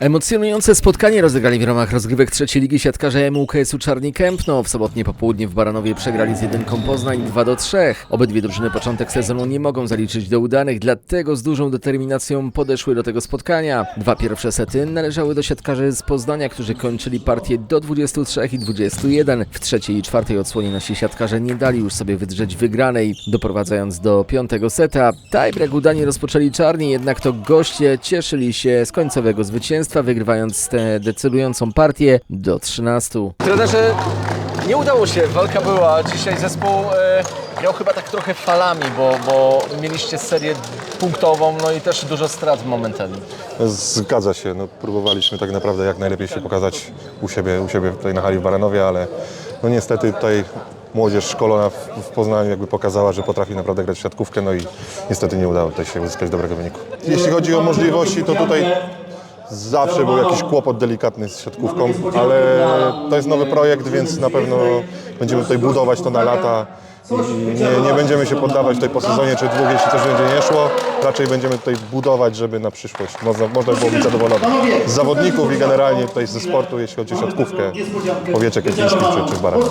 Emocjonujące spotkanie rozegrali w ramach rozgrywek trzeciej ligi siatkarze MUKS-u Czarni Kępno. W sobotnie popołudnie w Baranowie przegrali z jedynką Poznań 2 do 3. Obydwie drużyny początek sezonu nie mogą zaliczyć do udanych, dlatego z dużą determinacją podeszły do tego spotkania. Dwa pierwsze sety należały do siatkarzy z Poznania, którzy kończyli partię do 23 i 21. W trzeciej i czwartej odsłonie nasi siatkarze nie dali już sobie wydrzeć wygranej, doprowadzając do piątego seta. Tiebreak udanie rozpoczęli czarni, jednak to goście cieszyli się z końcowego zwycięstwa, wygrywając tę decydującą partię do 13. Trenerze, nie udało się, walka była. Dzisiaj zespół e, grał chyba tak trochę falami, bo, bo mieliście serię punktową, no i też dużo strat momentami. Zgadza się. No, próbowaliśmy tak naprawdę jak najlepiej się pokazać u siebie, u siebie tutaj na hali w Baranowie, ale no niestety tutaj młodzież szkolona w, w Poznaniu jakby pokazała, że potrafi naprawdę grać w siatkówkę, no i niestety nie udało tutaj się uzyskać dobrego wyniku. Jeśli chodzi o możliwości, to tutaj zawsze był jakiś kłopot delikatny z siatkówką, ale to jest nowy projekt, więc na pewno będziemy tutaj budować to na lata. Nie, nie będziemy się poddawać tutaj po sezonie czy dwóch, jeśli coś będzie nie szło. Raczej będziemy tutaj budować, żeby na przyszłość można, można było być zadowolonym z zawodników i generalnie tutaj ze sportu, jeśli chodzi o siatkówkę, powiecie kępińskich czy, czy w Baranach.